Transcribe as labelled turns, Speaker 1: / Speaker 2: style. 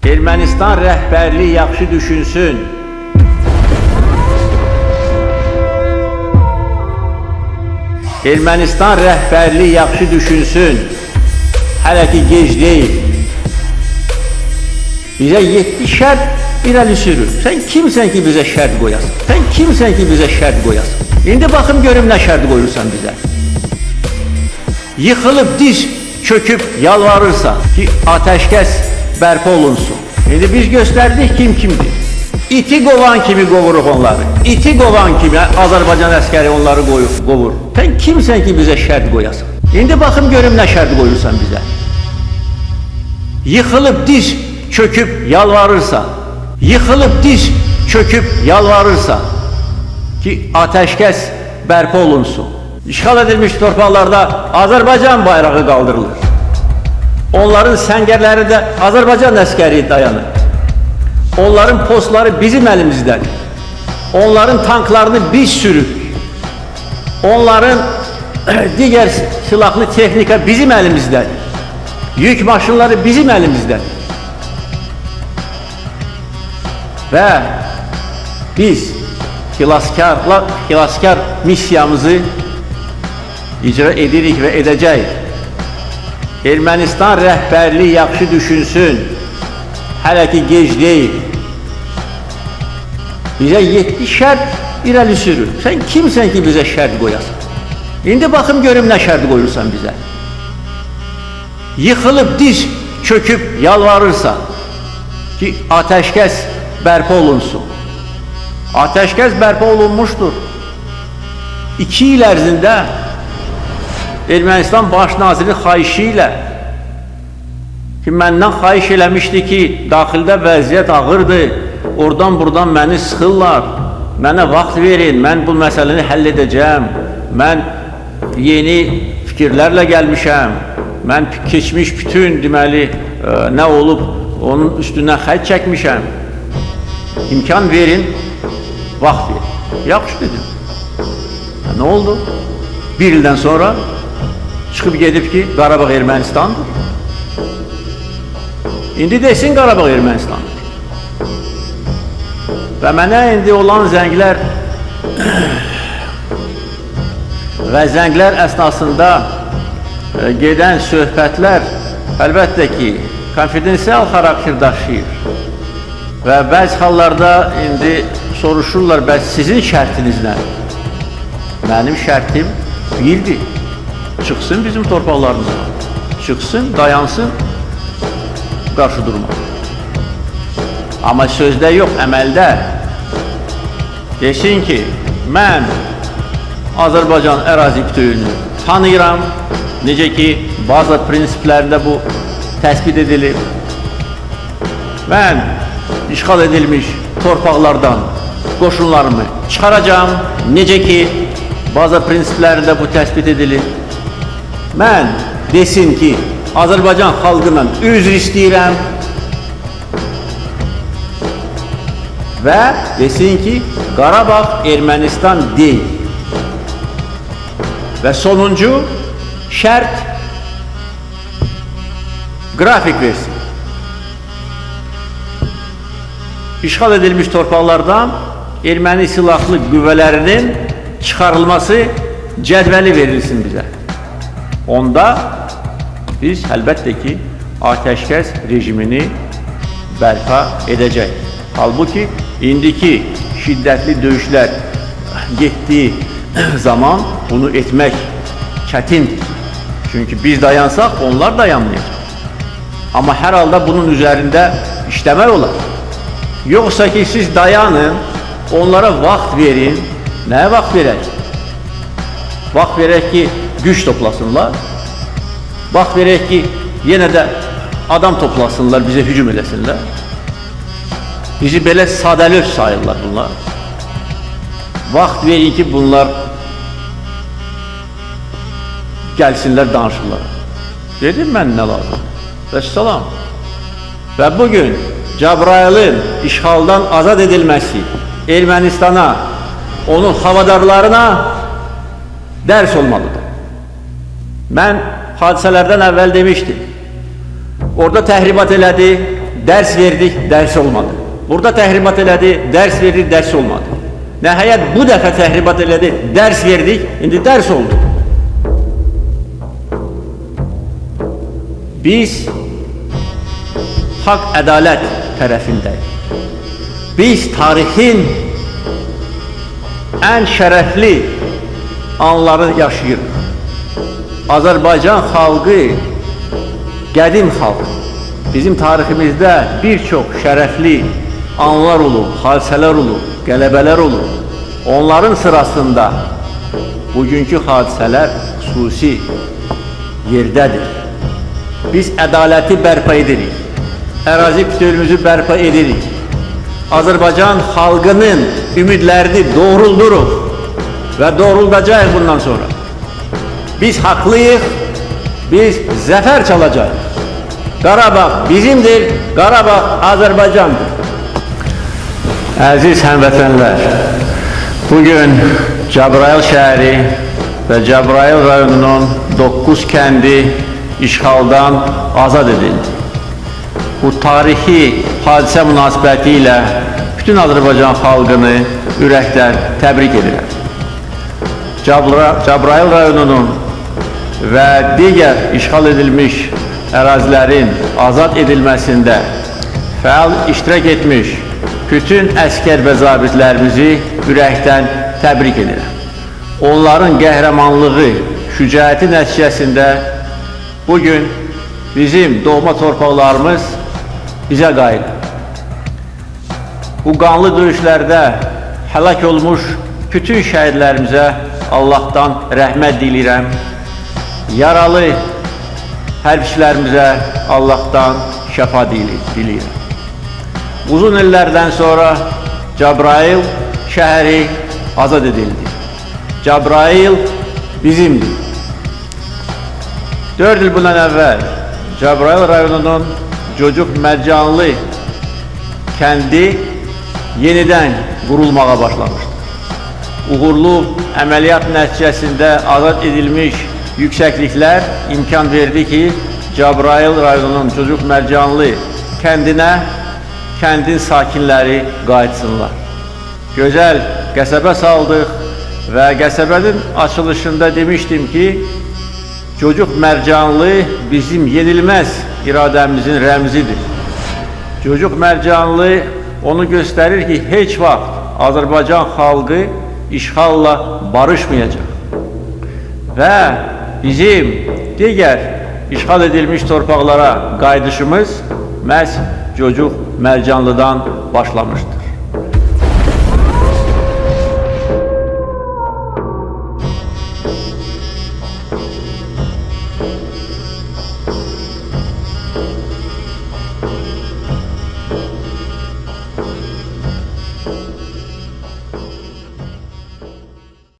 Speaker 1: Ermənistan rəhbərliyi yaxşı düşünsün. Ermənistan rəhbərliyi yaxşı düşünsün. Hələ ki gec deyil. Bizə 7 şərt irəli sürür. Sən kimsən ki bizə şərt qoyasan? Sən kimsən ki bizə şərt qoyasan? İndi baxım görüm nə şərt qoyursan bizə. Yıxılıb diz çöküb yalvarırsa ki ateşkəs bərpa olunsun. İndi biz göstərdik kim kimdir. İti qovan kimi qovuruq onları. İti qovan kimi Azərbaycan əskəri onları qoyur, qovur. Sən kimsən ki bizə şərt qoyasan? İndi baxım görüm nə şərt qoyursan bizə. Yıxılıb diz çöküb yalvarırsa, yıxılıb diz çöküb yalvarırsa ki ateşkəs bərpa olunsun. İşğal edilmiş torpaqlarda Azərbaycan bayrağı qaldırılır. Onların səngərləri də Azərbaycan əskəri dayanır. Onların postları bizim əlimizdədir. Onların tanklarını biz sürürük. Onların digər silahlı texnika bizim əlimizdədir. Yük maşınları bizim əlimizdədir. Və biz xilaskarla xilaskar missiyamızı icra edirik və edəcəyik. Ermənistan rəhbərliyi yaxşı düşünsün. Hələ ki gec deyil. Bizə 7 şərt irəli sürür. Sən kimsən ki bizə şərt qoyasan? İndi baxım görüm nə şərt qoyursan bizə. Yıxılıb diz çöküb yalvarırsa ki ateşkəs bərpa olunsun. Ateşkəs bərpa olunmuşdur. İki il ərzində Ermənistan baş naziri xahişi ilə ki məndən xahiş eləmişdi ki, daxildə vəziyyət ağırdır, oradan buradan məni sıxırlar, mənə vaxt verin, mən bu məsələni həll edəcəm, mən yeni fikirlərlə gəlmişəm, mən keçmiş bütün deməli ə, nə olub onun üstündən xətt çəkmişəm, imkan verin, vaxt verin. Yaxşı dedim. Nə oldu? Bir ildən sonra çıxıb gedib ki, Qarabağ Ermənistandır. İndi desin Qarabağ Ermənistandır. Və mənə indi olan zənglər və zənglər əsnasında e, gedən söhbətlər əlbəttə ki, konfidensial xarakter daşıyır. Və bəzi hallarda indi soruşurlar, bəs sizin şərtiniz nədir? Mənim şərtim birdir. Çıxsın bizim torpaqlarımızdan. Çıxsın, dayansın, qarşı durma. Amma sözdə yox, əməldə desin ki, mən Azərbaycan ərazi bütövlüyünü tanıyıram. Necə ki, bazı prinsiplərində bu təsbit edilir. Mən işğal edilmiş torpaqlardan qoşunlarımı çıxaracağım. Necə ki, bazı prinsiplərində bu təsbit edilir. Mən desin ki, Azərbaycan xalqından üzr istəyirəm və desin ki, Qarabağ Ermənistan deyil. Və sonuncu şərt qrafik versin. İşğal edilmiş torpaqlardan erməni silahlı qüvvələrinin çıxarılması cədvəli verilsin bizə. Onda biz əlbəttə ki, ateşkəs rejimini bərpa edəcək. Halbuki indiki şiddətli döyüşlər getdiyi zaman bunu etmək çətindir. Çünki biz dayansaq onlar dayanmayacaq. Amma hər halda bunun üzərində işləmək olar. Yoxsa ki siz dayanın, onlara vaxt verin. Nəyə vaxt verək? Vaxt verək ki güc toplasınlar. Vaxt verək ki yenə də adam toplasınlar, bizə hücum eləsinlər. Bizi belə sadəlöv sayırlar bunlar. Vaxt verin ki bunlar gəlsinlər danışırlar. Dedim mən nə lazım? Vəssalam. Və bugün Cəbrailin işğaldan azad edilməsi Ermənistana, onun havadarlarına dərs olmalıdır. Mən hadisələrdən əvvəl demişdim. Orada təhribat elədi, ders verdik, ders olmadı. Burada tahribat elədi, ders verdik, ders olmadı. Nəhayət bu dəfə tahribat elədi, ders verdik, indi ders oldu. Biz hak adalet tərəfindəyik. Biz tarihin ən şərəfli anları yaşayırıq. Azərbaycan xalqı qədim xalq. Bizim tariximizdə bir çox şərəfli anlar olub, hadisələr olub, qələbələr olub. Onların sırasında bugünkü hadisələr xüsusi yerdədir. Biz ədaləti bərpa edirik. Ərazi bütövlüyümüzü bərpa edirik. Azərbaycan xalqının ümidlərini doğrulduruq və doğruldacağıq bundan sonra. Biz haqlıyıq, biz zəfər çalacağıq. Qarabağ bizimdir, Qarabağ Azərbaycandır. Əziz həmvətənlər, bugün Cəbrayıl şəhəri və Cəbrayıl rayonunun 9 kəndi işğaldan azad edildi. Bu tarixi hadisə münasibəti ilə bütün Azərbaycan xalqını ürəkdən təbrik edirəm. Cəbrayıl rayonunun və digər işğal edilmiş ərazilərin azad edilməsində fəal iştirak etmiş bütün əskər və zabitlərimizi ürəkdən təbrik edirəm. Onların qəhrəmanlığı, şücaəti nəticəsində bugün bizim doğma torpaqlarımız bizə qayıdır. Bu qanlı döyüşlərdə həlak olmuş bütün şəhidlərimizə Allahdan rəhmət diləyirəm. Yaralı hərbçilərimizə Allahdan şəfa diləyirəm. Uzun illərdən sonra Cəbrayıl şəhəri azad edildi. Cəbrayıl bizimdir. 4 il bundan əvvəl Cəbrayıl rayonunun Cocuq Mərcanlı kəndi yenidən qurulmağa başlamışdı. Uğurlu əməliyyat nəticəsində azad edilmiş yüksəkliklər imkan verdi ki, Cəbrayıl rayonunun Cocuq Mərcanlı kəndinə kəndin sakinləri qayıtsınlar. Gözəl qəsəbə saldıq və qəsəbənin açılışında demişdim ki, Cocuq Mərcanlı bizim yenilməz iradəmizin rəmzidir. Cocuq Mərcanlı onu göstərir ki, heç vaxt Azərbaycan xalqı işğalla barışmayacaq. Və bizim digər işğal edilmiş torpaqlara qayıdışımız məhz Cocuq Mərcanlıdan başlamışdır.